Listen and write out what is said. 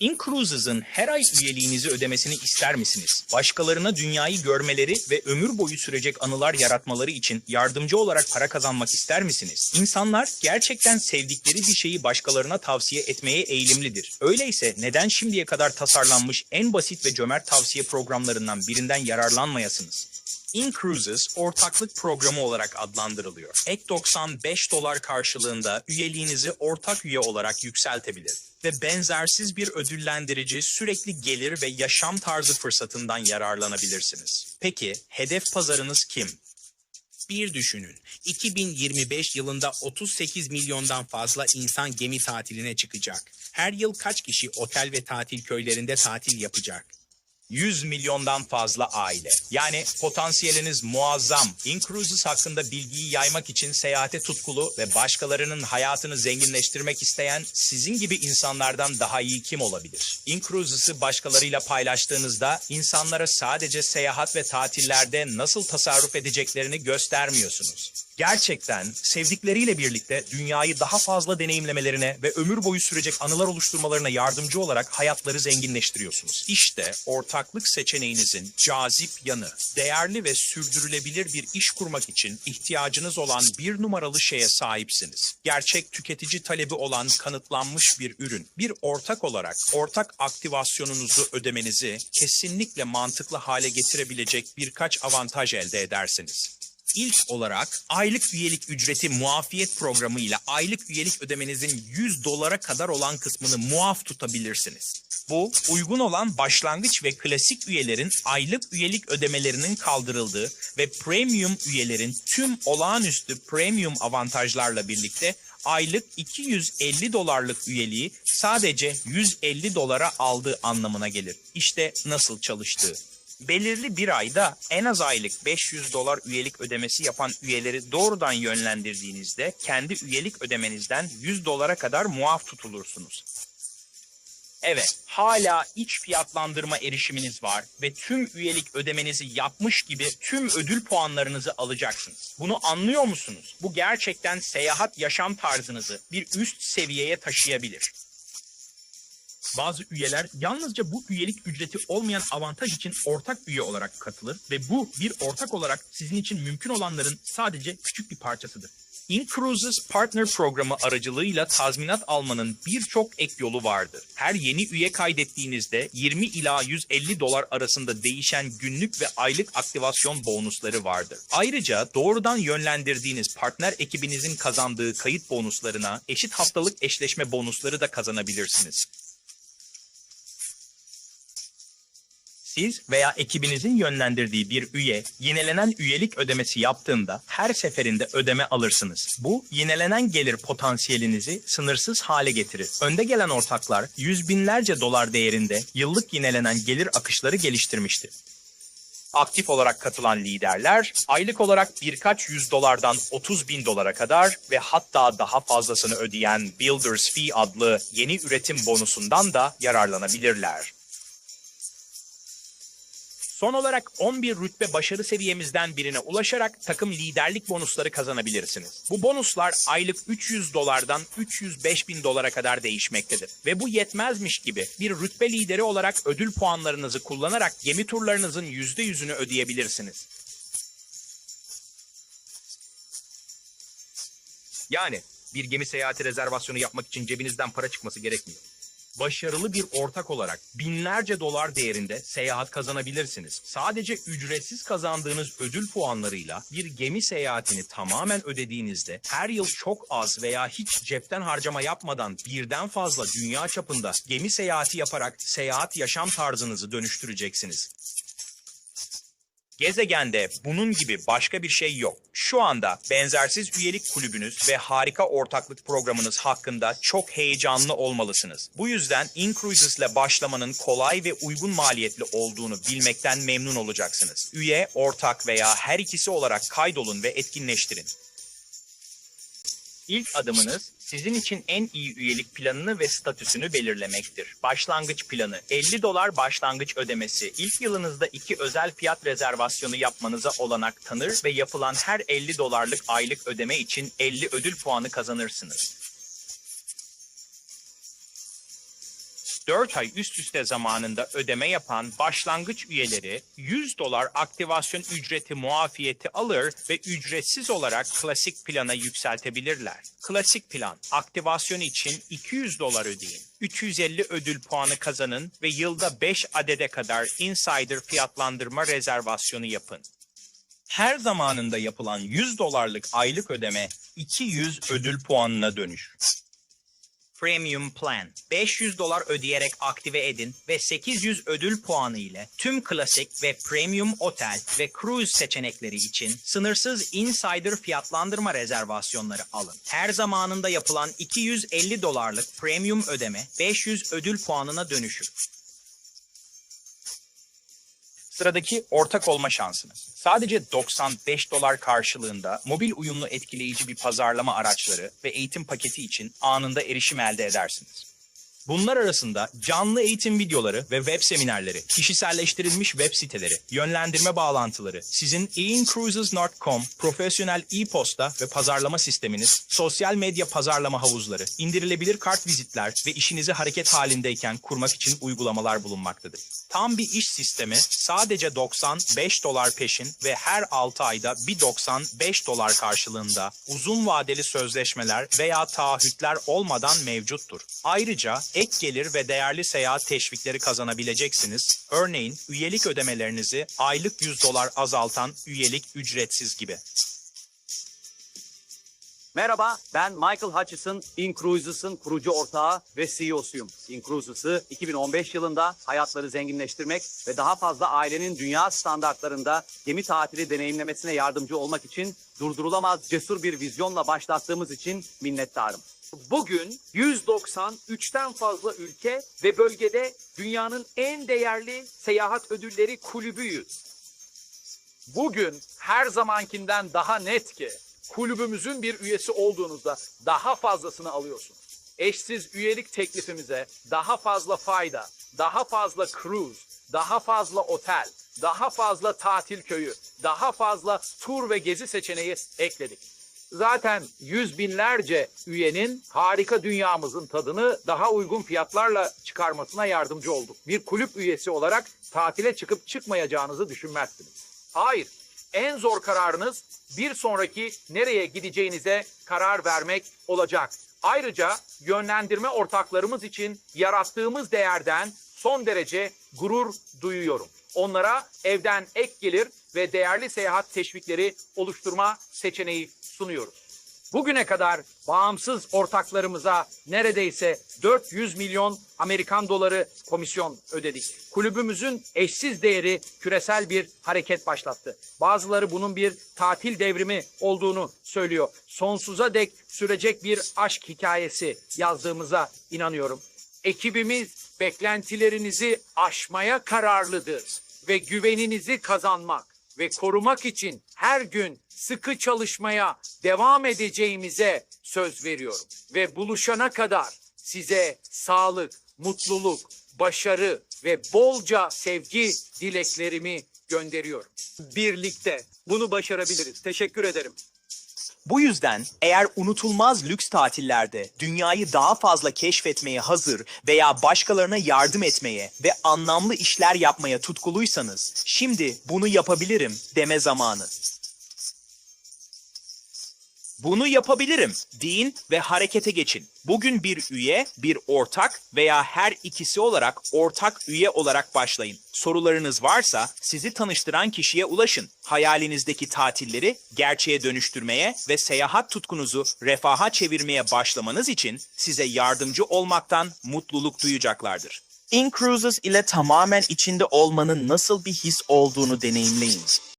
InCruises'ın her ay üyeliğinizi ödemesini ister misiniz? Başkalarına dünyayı görmeleri ve ömür boyu sürecek anılar yaratmaları için yardımcı olarak para kazanmak ister misiniz? İnsanlar gerçekten sevdikleri bir şeyi başkalarına tavsiye etmeye eğilimlidir. Öyleyse neden şimdiye kadar tasarlanmış en basit ve cömert tavsiye programlarından birinden yararlanmayasınız? InCruises ortaklık programı olarak adlandırılıyor. Ek 95 dolar karşılığında üyeliğinizi ortak üye olarak yükseltebilir ve benzersiz bir ödüllendirici sürekli gelir ve yaşam tarzı fırsatından yararlanabilirsiniz. Peki hedef pazarınız kim? Bir düşünün. 2025 yılında 38 milyondan fazla insan gemi tatiline çıkacak. Her yıl kaç kişi otel ve tatil köylerinde tatil yapacak? 100 milyondan fazla aile. Yani potansiyeliniz muazzam. InCruises hakkında bilgiyi yaymak için seyahate tutkulu ve başkalarının hayatını zenginleştirmek isteyen sizin gibi insanlardan daha iyi kim olabilir? InCruises'ı başkalarıyla paylaştığınızda insanlara sadece seyahat ve tatillerde nasıl tasarruf edeceklerini göstermiyorsunuz. Gerçekten sevdikleriyle birlikte dünyayı daha fazla deneyimlemelerine ve ömür boyu sürecek anılar oluşturmalarına yardımcı olarak hayatları zenginleştiriyorsunuz. İşte ortaklık seçeneğinizin cazip yanı. Değerli ve sürdürülebilir bir iş kurmak için ihtiyacınız olan bir numaralı şeye sahipsiniz. Gerçek tüketici talebi olan kanıtlanmış bir ürün. Bir ortak olarak ortak aktivasyonunuzu ödemenizi kesinlikle mantıklı hale getirebilecek birkaç avantaj elde edersiniz. İlk olarak aylık üyelik ücreti muafiyet programı ile aylık üyelik ödemenizin 100 dolara kadar olan kısmını muaf tutabilirsiniz. Bu uygun olan başlangıç ve klasik üyelerin aylık üyelik ödemelerinin kaldırıldığı ve premium üyelerin tüm olağanüstü premium avantajlarla birlikte aylık 250 dolarlık üyeliği sadece 150 dolara aldığı anlamına gelir. İşte nasıl çalıştığı. Belirli bir ayda en az aylık 500 dolar üyelik ödemesi yapan üyeleri doğrudan yönlendirdiğinizde kendi üyelik ödemenizden 100 dolara kadar muaf tutulursunuz. Evet, hala iç fiyatlandırma erişiminiz var ve tüm üyelik ödemenizi yapmış gibi tüm ödül puanlarınızı alacaksınız. Bunu anlıyor musunuz? Bu gerçekten seyahat yaşam tarzınızı bir üst seviyeye taşıyabilir. Bazı üyeler yalnızca bu üyelik ücreti olmayan avantaj için ortak üye olarak katılır ve bu bir ortak olarak sizin için mümkün olanların sadece küçük bir parçasıdır. InCruises Partner programı aracılığıyla tazminat almanın birçok ek yolu vardır. Her yeni üye kaydettiğinizde 20 ila 150 dolar arasında değişen günlük ve aylık aktivasyon bonusları vardır. Ayrıca doğrudan yönlendirdiğiniz partner ekibinizin kazandığı kayıt bonuslarına eşit haftalık eşleşme bonusları da kazanabilirsiniz. Siz veya ekibinizin yönlendirdiği bir üye yinelenen üyelik ödemesi yaptığında her seferinde ödeme alırsınız. Bu yinelenen gelir potansiyelinizi sınırsız hale getirir. Önde gelen ortaklar yüz binlerce dolar değerinde yıllık yinelenen gelir akışları geliştirmiştir. Aktif olarak katılan liderler aylık olarak birkaç yüz dolardan 30 bin dolara kadar ve hatta daha fazlasını ödeyen Builders Fee adlı yeni üretim bonusundan da yararlanabilirler. Son olarak 11 rütbe başarı seviyemizden birine ulaşarak takım liderlik bonusları kazanabilirsiniz. Bu bonuslar aylık 300 dolardan 305 bin dolara kadar değişmektedir. Ve bu yetmezmiş gibi bir rütbe lideri olarak ödül puanlarınızı kullanarak gemi turlarınızın %100'ünü ödeyebilirsiniz. Yani bir gemi seyahati rezervasyonu yapmak için cebinizden para çıkması gerekmiyor başarılı bir ortak olarak binlerce dolar değerinde seyahat kazanabilirsiniz. Sadece ücretsiz kazandığınız ödül puanlarıyla bir gemi seyahatini tamamen ödediğinizde her yıl çok az veya hiç cepten harcama yapmadan birden fazla dünya çapında gemi seyahati yaparak seyahat yaşam tarzınızı dönüştüreceksiniz. Gezegende bunun gibi başka bir şey yok. Şu anda benzersiz üyelik kulübünüz ve harika ortaklık programınız hakkında çok heyecanlı olmalısınız. Bu yüzden InCruises ile başlamanın kolay ve uygun maliyetli olduğunu bilmekten memnun olacaksınız. Üye, ortak veya her ikisi olarak kaydolun ve etkinleştirin. İlk adımınız sizin için en iyi üyelik planını ve statüsünü belirlemektir. Başlangıç planı 50 dolar başlangıç ödemesi ilk yılınızda iki özel fiyat rezervasyonu yapmanıza olanak tanır ve yapılan her 50 dolarlık aylık ödeme için 50 ödül puanı kazanırsınız. 4 ay üst üste zamanında ödeme yapan başlangıç üyeleri 100 dolar aktivasyon ücreti muafiyeti alır ve ücretsiz olarak klasik plana yükseltebilirler. Klasik plan aktivasyon için 200 dolar ödeyin. 350 ödül puanı kazanın ve yılda 5 adede kadar insider fiyatlandırma rezervasyonu yapın. Her zamanında yapılan 100 dolarlık aylık ödeme 200 ödül puanına dönüşür. Premium Plan. 500 dolar ödeyerek aktive edin ve 800 ödül puanı ile tüm klasik ve premium otel ve cruise seçenekleri için sınırsız insider fiyatlandırma rezervasyonları alın. Her zamanında yapılan 250 dolarlık premium ödeme 500 ödül puanına dönüşür. Sıradaki ortak olma şansınız. Sadece 95 dolar karşılığında mobil uyumlu etkileyici bir pazarlama araçları ve eğitim paketi için anında erişim elde edersiniz. Bunlar arasında canlı eğitim videoları ve web seminerleri, kişiselleştirilmiş web siteleri, yönlendirme bağlantıları, sizin eincruises.com, profesyonel e-posta ve pazarlama sisteminiz, sosyal medya pazarlama havuzları, indirilebilir kart vizitler ve işinizi hareket halindeyken kurmak için uygulamalar bulunmaktadır. Tam bir iş sistemi sadece 95 dolar peşin ve her 6 ayda bir 95 dolar karşılığında uzun vadeli sözleşmeler veya taahhütler olmadan mevcuttur. Ayrıca ek gelir ve değerli seyahat teşvikleri kazanabileceksiniz. Örneğin üyelik ödemelerinizi aylık 100 dolar azaltan üyelik ücretsiz gibi. Merhaba, ben Michael Hutchison, InCruises'ın kurucu ortağı ve CEO'suyum. InCruises'ı 2015 yılında hayatları zenginleştirmek ve daha fazla ailenin dünya standartlarında gemi tatili deneyimlemesine yardımcı olmak için durdurulamaz cesur bir vizyonla başlattığımız için minnettarım. Bugün 193'ten fazla ülke ve bölgede dünyanın en değerli seyahat ödülleri kulübüyüz. Bugün her zamankinden daha net ki kulübümüzün bir üyesi olduğunuzda daha fazlasını alıyorsunuz. Eşsiz üyelik teklifimize daha fazla fayda, daha fazla cruise, daha fazla otel, daha fazla tatil köyü, daha fazla tur ve gezi seçeneği ekledik. Zaten yüz binlerce üyenin harika dünyamızın tadını daha uygun fiyatlarla çıkarmasına yardımcı olduk. Bir kulüp üyesi olarak tatile çıkıp çıkmayacağınızı düşünmezsiniz. Hayır, en zor kararınız bir sonraki nereye gideceğinize karar vermek olacak. Ayrıca yönlendirme ortaklarımız için yarattığımız değerden son derece gurur duyuyorum. Onlara evden ek gelir ve değerli seyahat teşvikleri oluşturma seçeneği sunuyoruz. Bugüne kadar bağımsız ortaklarımıza neredeyse 400 milyon Amerikan doları komisyon ödedik. Kulübümüzün eşsiz değeri küresel bir hareket başlattı. Bazıları bunun bir tatil devrimi olduğunu söylüyor. Sonsuza dek sürecek bir aşk hikayesi yazdığımıza inanıyorum. Ekibimiz beklentilerinizi aşmaya kararlıdır ve güveninizi kazanmak ve korumak için her gün sıkı çalışmaya devam edeceğimize söz veriyorum. Ve buluşana kadar size sağlık, mutluluk, başarı ve bolca sevgi dileklerimi gönderiyorum. Birlikte bunu başarabiliriz. Teşekkür ederim. Bu yüzden eğer unutulmaz lüks tatillerde dünyayı daha fazla keşfetmeye hazır veya başkalarına yardım etmeye ve anlamlı işler yapmaya tutkuluysanız şimdi bunu yapabilirim deme zamanı. Bunu yapabilirim deyin ve harekete geçin. Bugün bir üye, bir ortak veya her ikisi olarak ortak üye olarak başlayın. Sorularınız varsa sizi tanıştıran kişiye ulaşın. Hayalinizdeki tatilleri gerçeğe dönüştürmeye ve seyahat tutkunuzu refaha çevirmeye başlamanız için size yardımcı olmaktan mutluluk duyacaklardır. InCruises ile tamamen içinde olmanın nasıl bir his olduğunu deneyimleyin.